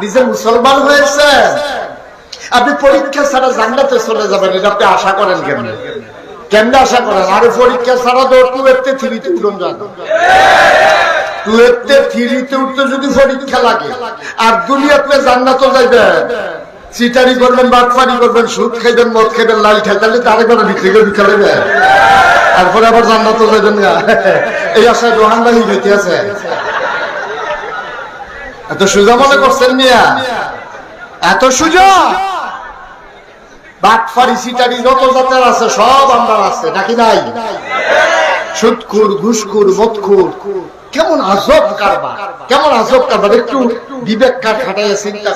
আপনি যে মুসলমান হয়েছেন। আপনি পরীক্ষা ছাড়া জান্নাতে চলে যাবেন, এটা আপনি আশা করেন কেন কেমনে আশা করেন? আরে পরীক্ষা ছাড়া তো টু এতে উঠুন যান। করবেন মদ তারপরে আবার না। এই আশায় রোহানদানি হইতে আছে। এত সুজা মনে করছেন মিয়া? এত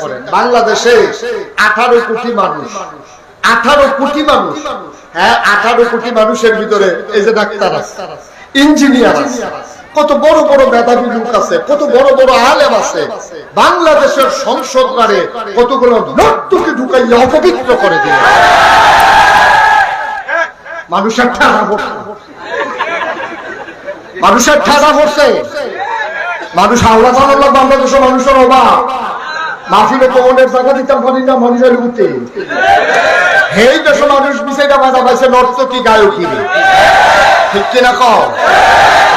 করেন। বাংলাদেশে আঠারো কোটি মানুষ, আঠারো কোটি মানুষ হ্যাঁ আঠারো কোটি মানুষের ভিতরে এই যে ডাক্তার আছে, ইঞ্জিনিয়ার আছে কত বড় বড় মেধাবী লোক আছে, কত বড় বড় আলেম আছে। বাংলাদেশের সংসদ দ্বারে কতগুলো নর্তকে ঢুকাইয়া অপবিত্র করে দিয়ে মানুষের ঠাড়া পড়ছে মানুষের ঠাড়া পড়ছে মানুষ আল্লাহ জানাল্লাহ বাংলাদেশের মানুষের অভাব। মাফিলে কোমনের জায়গা দিতাম পারি না মানুষের উঠে হেই দেশে মানুষ বিষয়টা বাজা পাইছে, নর্তকী গায়কী। ঠিক কিনা কও?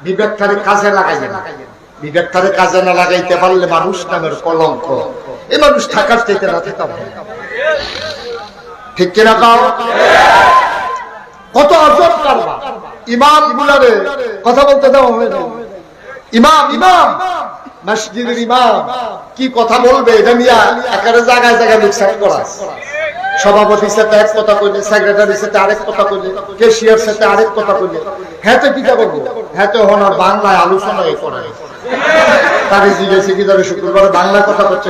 বিবেকটারে কাজে লাগাইবে বিবেকটারে কাজে না লাগাইতে পারলে মানুষ নামের কলঙ্ক। এই মানুষ থাকার চাইতে না থাকা। ঠিক কিনা কাও? কত আজব কারবার ইমাম গুলারে কথা বলতে দেওয়া হবে না ইমাম ইমাম, মসজিদের ইমাম, কি কথা বলবে এটা নিয়ে একেবারে জায়গায় জায়গায় মিক্সার করা সভাপতির সাথে এক কথা কইলে সেক্রেটারির সাথে আরেক কথা কইলে কেশিয়ার সাথে আরেক কথা কইলে হ্যাঁ তো কি করব হ্যাঁ তো হনার বাংলায় আলোচনা করে তারে জিজ্ঞেসে কি ধরে শুক্রবার? বাংলা কথা করছে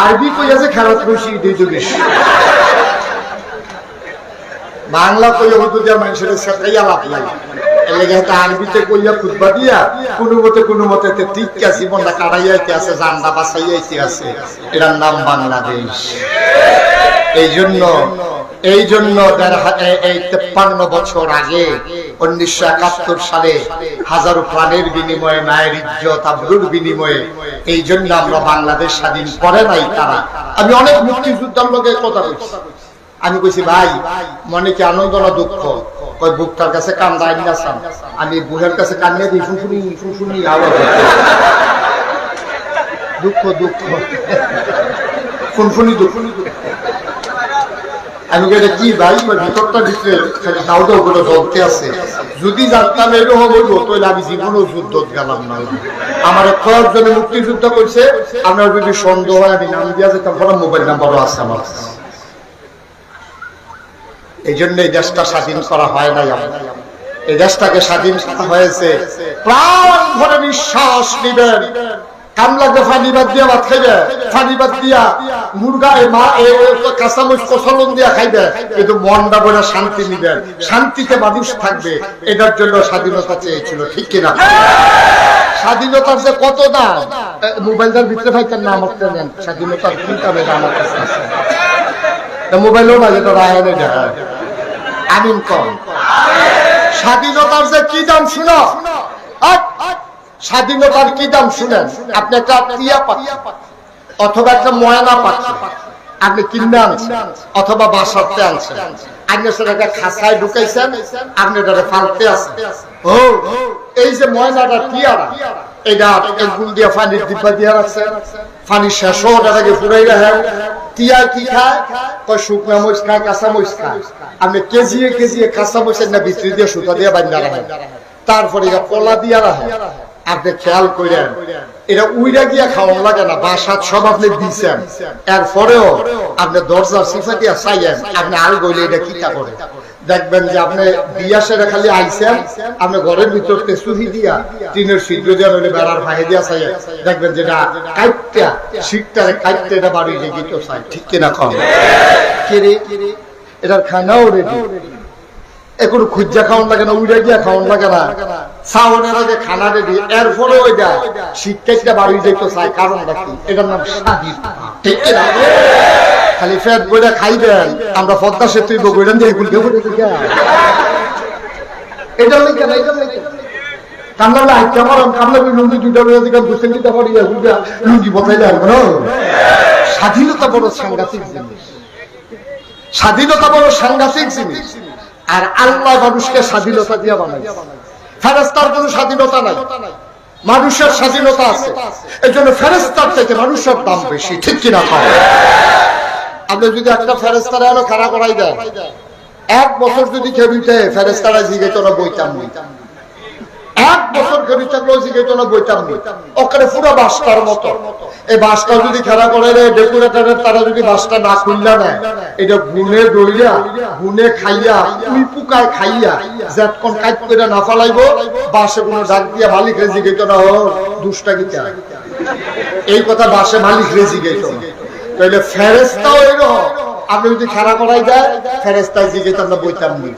আরবি কইয়াছে খেলা খুশি, দুই দুই বাংলা কইয়া হতো দিয়া মানুষের দিয়া আগে, উনিশশো একাত্তর সালে হাজারো প্রাণের বিনিময়ে, মায়ের ইজ্জত, আব্রুর বিনিময়ে, এই জন্য আমরা বাংলাদেশ স্বাধীন করে নাই তারা। আমি অনেক মুক্তিযোদ্ধার লোকে কথা বলছি। আমি কইছি, ভাই, মনে কি আনন্দ না দুঃখ? কই বুকটার কাছে কান্দা আইনাসাম আমি বুহের কাছে কান্না দিই ফুফুনি ফুফুনি আওয়াজ। দুঃখ দুঃখ। ফুনফুনি দুঃখ। আমি এটা কি ভাই ভিতরটা ভিতরে দাও দাও করে জ্বলতে আছে। যদি জানতাম এরকম হইব, তাহলে আমি জীবনও যুদ্ধ গেলাম না। আমার কয়েকজনে মুক্তিযুদ্ধ করছে। আমার যদি সন্দেহ হয়, আমি নাম দিয়া যেতাম মোবাইল নাম্বারও আছে আমার। এই জন্য এই দেশটা স্বাধীন করা হয় নাই। এই দেশটাকে স্বাধীন করা হয়েছে। প্রাণ ভরে নিঃশ্বাস নিবেন। থাকবে। এটার জন্য স্বাধীনতা চেয়েছিল, ঠিক কিনা? স্বাধীনতার যে কত দাম? মোবাইলটার ভিতরে ভাইটার নাম আপনি নেন। স্বাধীনতার মোবাইলও না, যেটা রায়নে দেখা। আমিন কম। স্বাধীনতার যে কি দাম শুনো? স্বাধীনতার কি দাম শুনেন? আপনি একটা টিয়া পাখি, অথবা একটা ময়না পাখি, আপনি কিনে আনছেন, অথবা বাসাতে আনছেন। আপনি সেটাকে খাসায় ঢুকাইছেন, আপনি এটাকে ফালতে আছেন। ও, এই যে ময়নাটা টিয়ারা এটা গুল দিয়ে পানির ডিব্বা দিয়ে রাখছেন। পানি শেষ হোক এটাকে ফুরাই রাখেন টিয়া কি খায়? কয়, শুকনা মরিচ খায়, কাঁচা মরিচ খায়। কাঁচা মরিচের না ভিতরে দিয়ে সুতা দিয়ে তারপরে এটা কলা দিয়া রাখেন আপনি খেয়াল করেন এটা উইরা গিয়া খাওয়া লাগে না, বাসাত সব আপনি দিছেন। এরপরেও আপনি দরজার সিফা দিয়া চাইয়েন, আপনি আল গইলে এটা কিতা করে? দেখবেন যে আপনি বিয়া সেরে খালি আইসেন, আপনি ঘরের ভিতর তেসুহি দিয়া, টিনের ছিদ্র দিয়া, নইলে বেড়ার ফাঁকে দিয়া চাই দেখবেন যেটা কাইটটা, শিকটারে কাইটটা এটা বাড়ি লেগে তো চাই ঠিক কিনা কম এটার খানাও রেডি এখন খাওয়ান লাগে না গিয়া খাওয়ান লাগে না। সাউনের আগে খানা রেডি এরপরে বাড়ি যেতে চাই কারণটা কি এটার নাম ঠিক কিনা? খালি ফ্যাট বইটা খাইবেন। আমরা পদ্মা সেতু বইটা দিয়ে গুলকে এটা হলে কেন এটা আর কোনো? স্বাধীনতা আর মানুষকে স্বাধীনতা কোনো স্বাধীনতা নাই। মানুষের স্বাধীনতা আছে। এই জন্য ফেরেস্তার থেকে মানুষের দাম বেশি, ঠিক কিনা খাওয়া আপনি যদি একটা ফেরেস্তারা এলো খাড়া করাই দেয় এক বছর যদি খেবিতে ফেরেস্তারা জিগে তোরা বইতাম নি। এক বছর খেবি থাকলেও জিগে তোরা বইতাম নি। ওখানে পুরো বাসটার মতো। এই বাসটা যদি খেলা করে রে ডেকোরেটরের তারা যদি বাসটা না খুললা নেয়, এটা গুনে দইরা গুনে খাইয়া, উই পুকায় খাইয়া যেতক্ষণ কাজ করে না ফালাইব, বাসে কোনো ডাক দিয়া মালিক রেজি গেত না ও দুষ্টা গীতা এই কথা বাসে মালিক রেজি গেত না তাহলে ফেরেস্তাও এরকম। যদি খেলা করাই যায় ফেরেস্তায় জিগে বইতাম নি।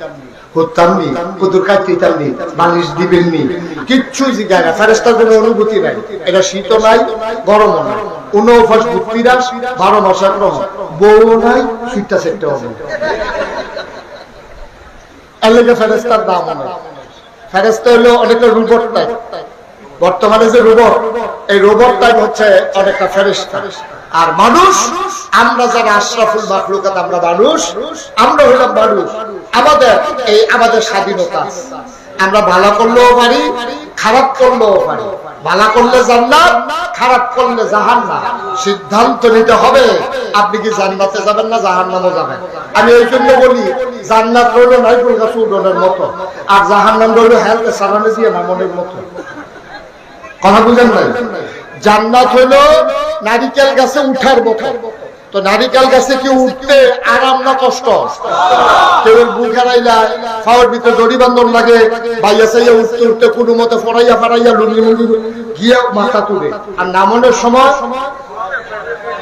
ফেরেস্তা হলো অনেকটা রোবট বর্তমানে যে রোবট, এই রোবট টাইপ হচ্ছে অনেকটা ফেরেস্তা আর মানুষ আমরা যারা আশরাফুল মাখলুকাত আমরা মানুষ আমরা হইলাম মানুষ। আমাদের এই আমাদের স্বাধীনতা। আমরা ভালো করলেও পারি খারাপ করলেও পারি। ভালো করলে জান্নাত খারাপ করলে জাহান্নাম। সিদ্ধান্ত নিতে হবে। আপনি কি জান্নাতে যাবেন না জাহান্নামে যাবেন? আমি এই জন্য বলি জান্নাত রইল নাইকুল গাছ উডনের মতো আর জাহান্নাম রইল হেলতে সালানে দিয়ে মামনের মতো। কথা বুঝেন নাই? জান্নাত হলো নারিকেল গাছে উঠার মতো। তো নারিকেল গাছে কি উঠতে আরাম না কষ্ট? কেউ বুক হারাইলা খাওয়ার ভিতরে দড়ি বান্ধন লাগে বাইয়া সাইয়া উঠতে উঠতে কোনো মতে ফরাইয়া ফারাইয়া লুঙ্গি মুঙ্গি গিয়ে মাথা তুলে। আর নামনের সময়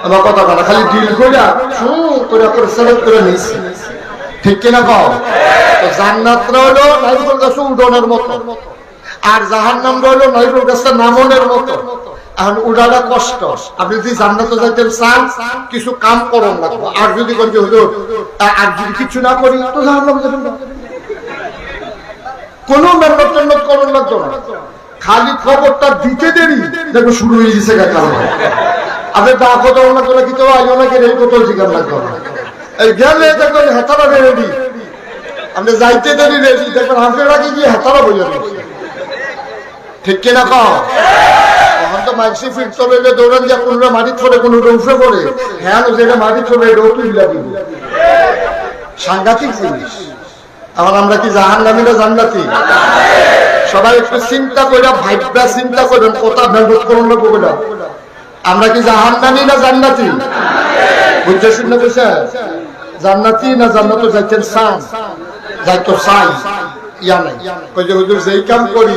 আমার কথা বলা খালি ডিল কইরা হুম করে করে সেলেক্ট করে নিছি ঠিক কিনা কও? তো জান্নাতটা হলো নারিকেল গাছে উঠোনের মতো, আর জাহান্নাম রইল নারিকেল গাছটা নামনের মতো। এখন উড়াটা কষ্ট। আপনি যদি জান্নাতে যাইতেন চান কিছু কাম লাগবো। আর যদি আর যদি কিছু না করি, তো কোনো মেহনত টেহনত লাগতো না। খালি খবরটা দিতে দেরি দেখো শুরু হয়ে গেছে আপনি দা লাগতো না কিন্তু আইও না কেন এই কত লাগতো এই গেলে দেখবেন হেতারা রেডি। আপনি যাইতে দেরি রেডি, দেখবেন হাফের আগে গিয়ে হেতারা ঠিক কিনা কও? তো হবে দৌড়ান যা উঠে পড়ে। হ্যাঁ যেটা মাটি ছড়ে এটাও তুইলা দিব। সাংঘাতিক জিনিস। এখন আমরা কি জাহান নামিনা জান্নাতি? সবাই একটু চিন্তা করে ভাইবা চিন্তা করেন মেহনত করুন না আমরা কি জাহান নামি না জান্নাতি? বুঝতে শুনে বসে জান্নাতি না জান্নাত যাইতেন সান? যাইতো সাই। ইয়া নাই। কই যে হুজুর, যেই কাম করি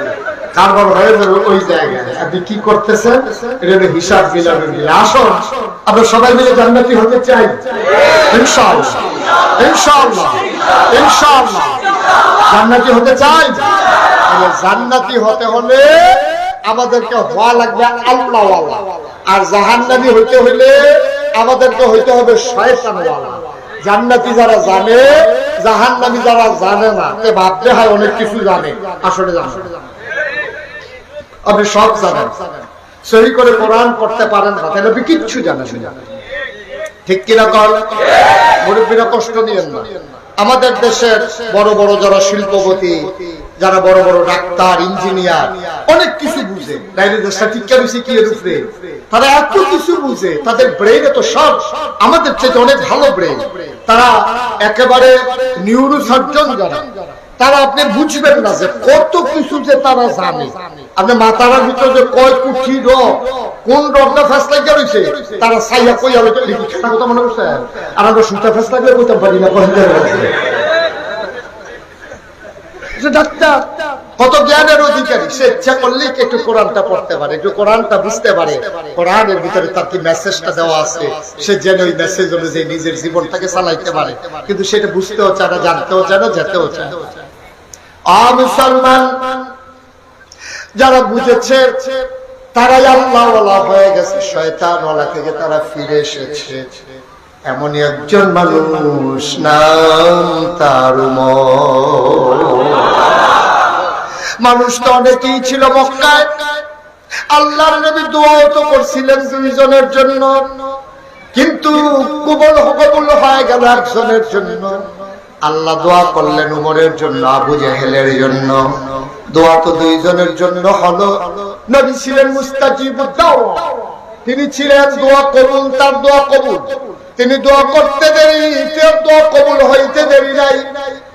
কারবার হয়ে যাবে ওই জায়গায়। আপনি কি করতেছেন? এটা হিসাব মিলাবে সবাই মিলে জান্নাতি হতে চাই। জান্নাতি হতে চাই? জান্নাতি হতে হলে আমাদেরকে হওয়া লাগবে আল্লাহ আর জাহান্নামি হইতে হইলে আমাদেরকে হইতে হবে শয়তানওয়ালা। জান্নাতি যারা জানে, জাহান্নামি যারা জানে না ভাবতে হয় অনেক কিছু জানে। আসলে জানে। আপনি সব জানেন। সহি করে কোরআন পড়তে পারেন না, তাহলে আপনি কিচ্ছু জানেন ঠিক কিনা কর মুরব্বীরা কষ্ট নিয়েন না। আমাদের দেশের বড় বড় যারা শিল্পপতি, যারা বড় বড় ডাক্তার, ইঞ্জিনিয়ার, অনেক কিছু বুঝে। কি তারা এত কিছু বুঝে, তাদের ব্রেন তো সব, আমাদের চেয়ে অনেক ভালো ব্রেন তারা একেবারে নিউরো সার্জন যারা, তারা আপনি বুঝবেন না যে কত কিছু যে তারা জানে। আপনি মাথার ভিতরে যে কয় কুঠি রোগ কোন রোগটা ফেসলা রয়েছে তারা সাইয়া কই আলো লিখি। খেলা কথা মনে করছে আর আমরা সুতা ফেসলা গেলে কইতাম পারি না কহিতে ডাক্তার কত জ্ঞানের অধিকারী সে ইচ্ছা করলেই কি একটু কোরআনটা পড়তে পারে একটু কোরআনটা বুঝতে পারে? কোরআনের ভিতরে তার কি মেসেজটা দেওয়া আছে? সে যেন ওই মেসেজ অনুযায়ী নিজের জীবনটাকে চালাইতে পারে। কিন্তু সেটা বুঝতেও চায় না জানতেও চায় না যেতেও চায় না। আ মুসলমান যারা বুঝেছে, তারাই আল্লাহ হয়ে গেছে শয়তান থেকে তারা ফিরে এসেছে। এমনই একজন মানুষ, নাম তার মানুষ তো অনেকেই ছিল মক্কায়। আল্লাহর নবী দোয়াও তো করছিলেন দুইজনের জন্য। কিন্তু কুবল কবুল হয়ে গেল একজনের জন্য। আল্লাহ দোয়া করলেন উমরের জন্য, আবু জাহেলের জন্য। দোয়া তো দুইজনের জন্য হলো। নবী ছিলেন মুস্তাজিবুদ দাওয়া। তিনি ছিলেন দোয়া কবুল, তার দোয়া কবুল। তিনি দোয়া করতে দেরি, তার দোয়া কবুল হইতে দেরি নাই।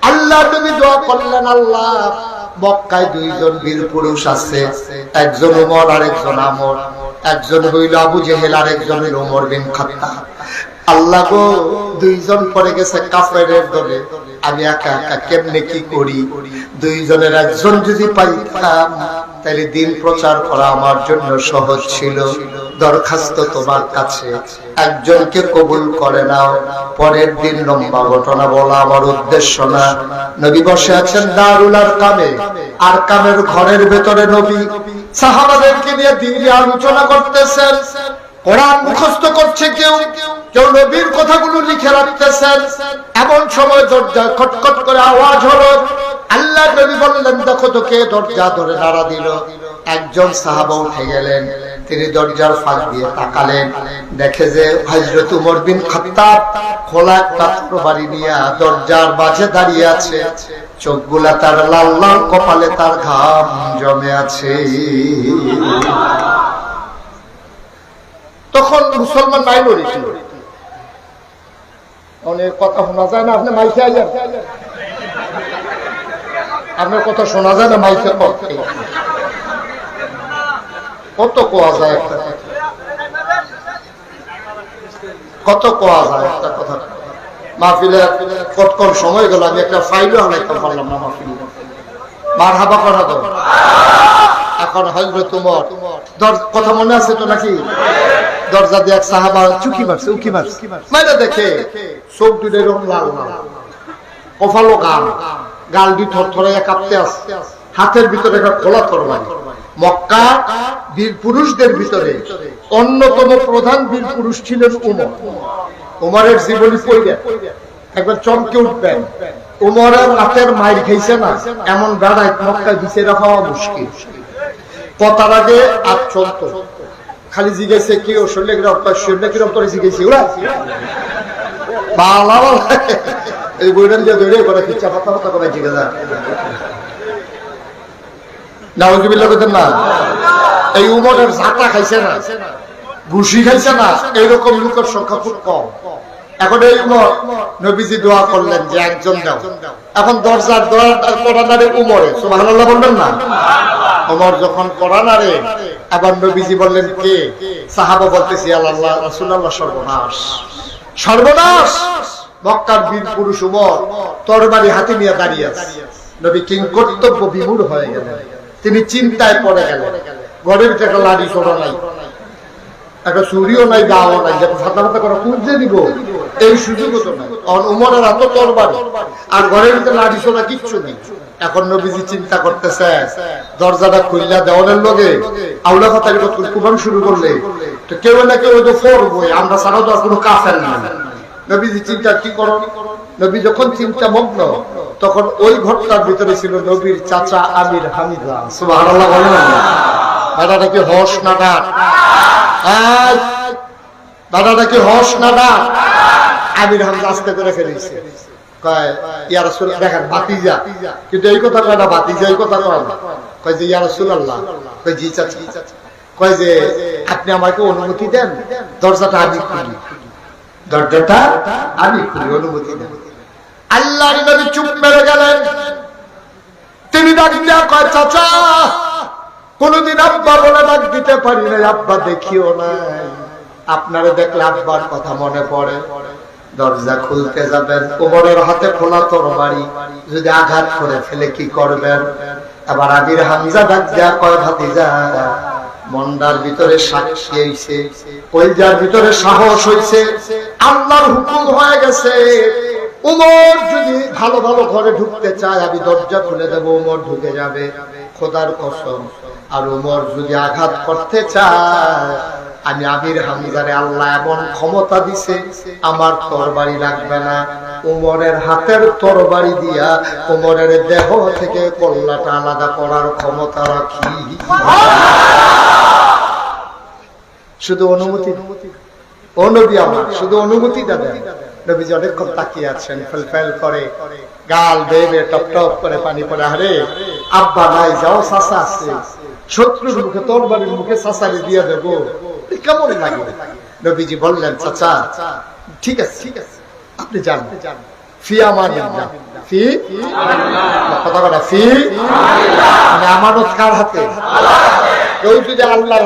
আল্লাহ নবী দোয়া করলেন, আল্লাহ, মক্কায় দুইজন বীর পুরুষ আছে। একজন উমর আর একজন আমর। একজন হইল আবু জেহেল আর একজন উমর বিন খাত্তাব। আল্লাহ গো, দুইজন পরে গেছে কাফের দলে। আমি একা একা কেমনে কি করি? দুইজনের একজন যদি পাইতাম তাহলে দিন প্রচার করা আমার জন্য সহজ ছিল। দরখাস্ত তোমার কাছে। একজনকে কবুল করে নাও। পরের দিন লম্বা ঘটনা বলা আমার উদ্দেশ্য না। নবী বসে আছেন দারুলার কামে আর কামের ঘরের ভেতরে নবী সাহাবাদেরকে নিয়ে দিনে আলোচনা করতেছেন। কোরআন মুখস্থ করছে কেউ? কেউ নবীর কথাগুলো লিখে রাখতেছেন। এমন সময় দরজা খটখট করে আওয়াজ হলো, আল্লাহ নবী বললেন, দেখো দরজা ধরে নাড়া দিল। একজন সাহাবা উঠে গেলেন, তিনি দরজার ফাঁক দিয়ে তাকালেন। দেখে যে হজরত উমর বিন খাত্তাব খোলা একটা বাড়ি নিয়ে দরজার মাঝে দাঁড়িয়ে আছে। চোখগুলা তার লাল লাল কপালে তার ঘাম জমে আছে। তখন মুসলমান মাইনরিটি অনেক কথা শোনা যায় না? আপনি মাইকে আপনার কথা শোনা যায় না কত কোয়া যায় একটা? কত কোয়া যায় একটা কথা? মাহফিলে কতক্ষণ সময় গেল, আমি একটা ফাইলও আনাইতে পারলাম না মাহফিলে। মার হাবা করা তো এখন হজরত তোমার। কথা মনে আছে তো নাকি? দরজা দিয়ে এক সাহাবা চুকি মারছে, উকি মারছে। মানে দেখে, চোখ দুটো এরকম লাল লাল কপালো গাল গাল দি থর থরে কাঁপতে আসছে হাতের ভিতরে একটা খোলা তরবারি। মক্কা বীর পুরুষদের ভিতরে অন্যতম প্রধান বীর পুরুষ ছিলেন উমর। উমরের জীবনী পড়বে একবার চমকে উঠবেন উমরের হাতের মাইর খাইছে না, এমন বেড়ায় মক্কায় দিছে রাখা মুশকিল। কথার আগে আর চলত। খালি জিজ্ঞাসে কি ও শরীরে কিরম তোর শরীরে কিরম তোর জিজ্ঞাসি ওরা বালা বালা। এই বইটান দিয়ে ধরে করে খিচ্ছা পাতা পাতা করে জিজ্ঞাসা। নাউজুবিল্লাহ বলতেন না, এই উমরের ঝাঁটা খাইছে না, ঘুষি খাইছে না, এইরকম লোকের সংখ্যা খুব কম। এখন এই উমর, নবীজি দোয়া করলেন যে একজন দাও। এখন দরজার দরজার কোরআনারে উমরে, সুবহানাল্লাহ বলবেন না? উমর যখন কোরআনারে আবার নবীজি বললেন কে? সাহাবা বলতেছি, আল্লাহ রাসূলুল্লাহ সর্বনাশ। সর্বনাশ! মক্কার বীর পুরুষ উমর তরবারি হাতে নিয়ে দাঁড়িয়ে আছে। নবী কিং কর্তব্য বিমূঢ় হয়ে গেলেন। তিনি চিন্তায় পড়ে গেলেন। ঘরের একটা লাঠি ছোড়া নাই। একটা চুরিও নাই দাওয়া নাই। যাতে ফাতা করে খুঁজতে দিব এই সুযোগও তো নাই। আর উমরের এত তরবার। আর ঘরের ভিতরে লাঠি ছোড়া কিচ্ছু নেই। এখন নবীজি চিন্তা করতেছে, দরজাটা খুললা দেওয়ানের লগে আউলা ফাতারি কুবান শুরু করলে। তো কেউ না কেউ তো করবই আমরা ছাড়াও তো আর কোনো কাফের না নবীজি চিন্তা কি করো নবী যখন চিন্তা মগ্ন, তখন ওই ঘরটার ভিতরে ছিল নবীর চাচা আমির হামিদা। ডাক? দাদাটা হস না না আমির হামজা আস্তে করে ফেলেছে। না না। আপনি আমাকে অনুমতি দেন, দরজাটা আমি খুলি। দরজাটা আমি খুলি, অনুমতি দেন। আল্লাহর নবী চুপ মেরে গেলেন। তিনি চাচা, কোনদিন আব্বা বলে ডাক দিতে পারি না আব্বা দেখিও নাই। আপনারে দেখলে আব্বার কথা মনে পড়ে। দরজা খুলতে যাবেন কোমরের হাতে খোলা তরবারি, যদি আঘাত করে ফেলে কি করবেন? আবার আবির হামজা ডাক কয়, ভাতিজা মন্দার ভিতরে সাক্ষী হইছে কলজার ভিতরে সাহস হইছে, আল্লাহর হুকুম হয়ে গেছে। উমর যদি ভালো ভালো ঘরে ঢুকতে চায়, আমি দরজা খুলে দেবো, উমর ঢুকে যাবে। খোদার কসম, আর উমর যদি আঘাত করতে চায় আমি আমির হামজারে আল্লাহ এমন ক্ষমতা দিছে, আমার তরবারি লাগবে না। উমরের হাতের তরবারি দিয়া উমরের দেহ থেকে কল্লাটা আলাদা করার ক্ষমতা রাখি। শুধু অনুমতি ও নবী আমার, শুধু অনুমতি দেবেন নবীজি অনেকক্ষণ তাকিয়ে আছেন, ফেল ফেল করে, গাল বেবে টপ টপ করে পানি পড়ে, আরে আব্বা নাই, যাও চাষা আছে। শত্রুর মুখে তোর বাড়ির মুখে চাষারে দিয়ে দেব। কেমন লাগে? নবীজি বললেন, চাচা, ঠিক আছে ঠিক আছে, আপনি মানে হাতে? আল্লাহর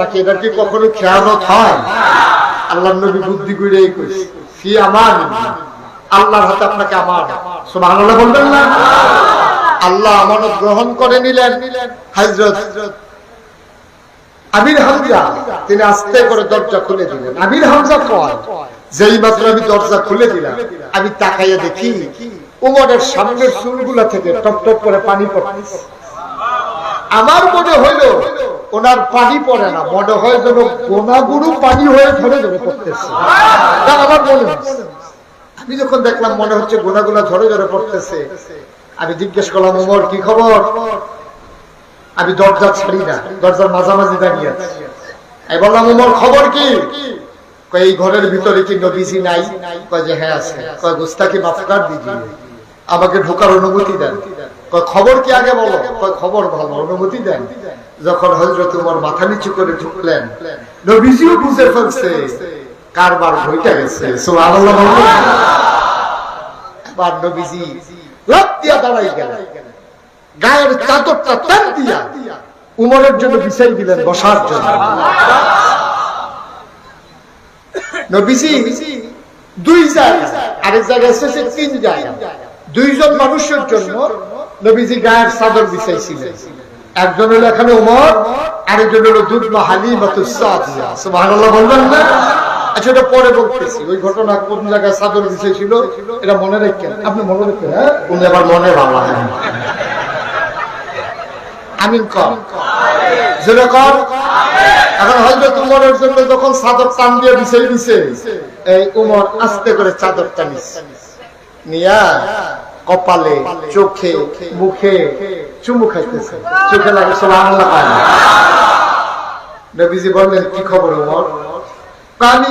রাখে, এটা কি কখনো খেয়ালত হয়? আল্লাহ নবী বুদ্ধি করে আল্লাহর হাতে আপনাকে আমার সুবহানাল্লাহ বলবেন না? আল্লাহ আমানত গ্রহণ করে নিলেন। হযরত আমির হামজা, তিনি আস্তে করে দরজা খুলে দিলেন। আমির হামজা কয়, যেই মাত্র আমি দরজা খুলে দিলাম, আমি তাকাইয়া দেখি উমরের সামনের চুলগুলা থেকে টপ টপ করে পানি পড়তেছে। আমার মনে হইল ওনার পানি পড়ে না, মনে হয় যেন গোনাগুরু পানি হয়ে ধরে ধরে পড়তেছে। আমার মনে হচ্ছে, আমি যখন দেখলাম মনে হচ্ছে গোনাগুলা ঝরে ঝরে পড়তেছে, আমি জিজ্ঞেস করলাম, উমর, কি খবর? আমি দরজা ছাড়ি না, দরজার মাঝামাঝি দাঁড়িয়ে আছি। আমি বললাম, উমর, খবর কি? এই ঘরের ভিতরে কি নবীজি নাই? যে হ্যাঁ আছে। গোস্তাকে দিজিয়ে আমাকে ঢোকার অনুমতি দেন। খবর কি আগে বলো? খবর ভালো, অনুমতি দেন। যখন হজরত উমর মাথা নিচু করে ঢুকলেন, নবীজিও বুঝে ফেলছে, কারবার বইটা গেছে। এবার নবীজি লাফ দিয়া দাঁড়াই গায়ের চাদরটা টান দিয়া উমরের জন্য বিছাই দিলেন বসার জন্য। আচ্ছা এটা পরে বলতেছি। ওই ঘটনা কোন জায়গায় চাদর বিছাইছিল, এটা মনে রাখেন? আপনি মনে রাখেন হ্যাঁ? মনে ভালো হয় আমিন কর। এখন জন্য যখন চাদর টান দিয়ে দিছে, এই উমর আস্তে করে চাদরটা নিচ্ছে নিয়া কপালে, চোখে, মুখে চুমু খাইতেছে। চোখে লাগে। নবীজি বললেন, কি খবর উমর? আমি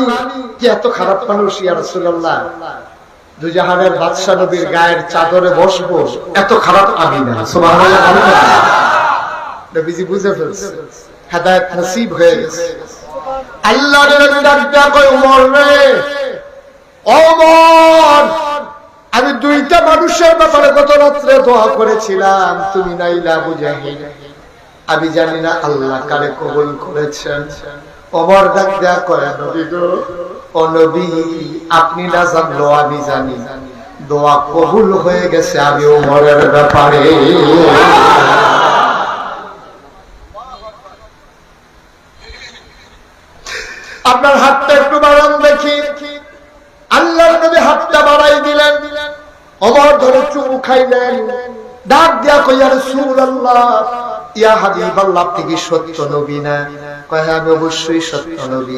কি এত খারাপ মানুষ ইয়া রাসূলুল্লাহ? দুজাহানের বাদশা নবীর গায়ের চাদরে বসবো, এত খারাপ আমি না? নবীজি বুঝে ফেলছে। হেদায়েত নসিব হয়ে গেছে। আল্লাহর নবী ডাক ওমর রে। ওমর আমি দুইটা মানুষের ব্যাপারে গত রাত্রে দোয়া করেছিলাম তুমি নাইলা বুঝাহিল আমি জানি না আল্লাহ কারে কবুল করেছেন। ওমর ডাক দেয়া কয় নবী ও নবী আপনি না জানলো আমি জানি। দোয়া কবুল হয়ে গেছে আমি ওমরের ব্যাপারে। আপনার হাতটা একটু বাড়ান দেখি। আল্লাহর নবী হাতটা বাড়াই দিলেন। অমর ধরে চুমু খাইলেন। ডাক দিয়া কইয়া আল্লাহ ইয়া হাবিবাল্লাহ আপনি কি সত্য নবী না? কয় হ্যাঁ, আমি অবশ্যই সত্য নবী।